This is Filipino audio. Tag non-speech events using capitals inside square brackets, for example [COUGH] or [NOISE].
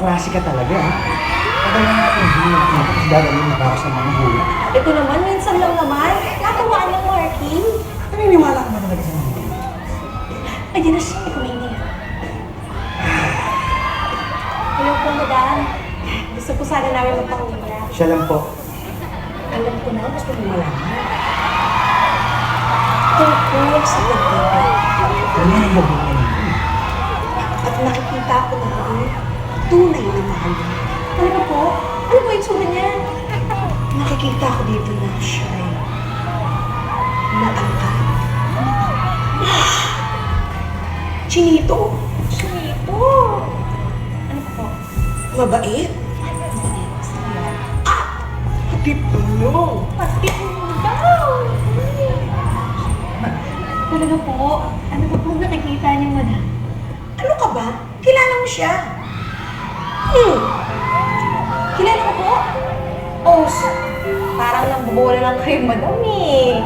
klase ka talaga, ha? Nga ako, hindi mo nakita kasi dadalhin na ako sa mga hula. Ito naman, minsan lang naman. Natawaan ng Marky. Naniniwala ka ba talaga sa mga hula? Ay, di na siya. Kumain Hello po, madam. Gusto po sana namin magpahula. Siya lang po. Alam ko na, gusto mo malaman. Tungkol sa pag-ibig. Ano yung babuhay nito? At nakikita ko na rin, tunay na mahal mo. Talaga po? Ano po yung tsura niya? Nakikita ko dito na siya ay matangkad. [SIGHS] Chinito. Chinito? Ano po? Mabait? Ah! Patipulong. Patipulong! Talaga po? Ano po po nakikita niyo, madam? Ano ka ba? Kilala mo siya? Hmm. Kilala ko po? Oh, parang nang bubola lang kayo, madam eh.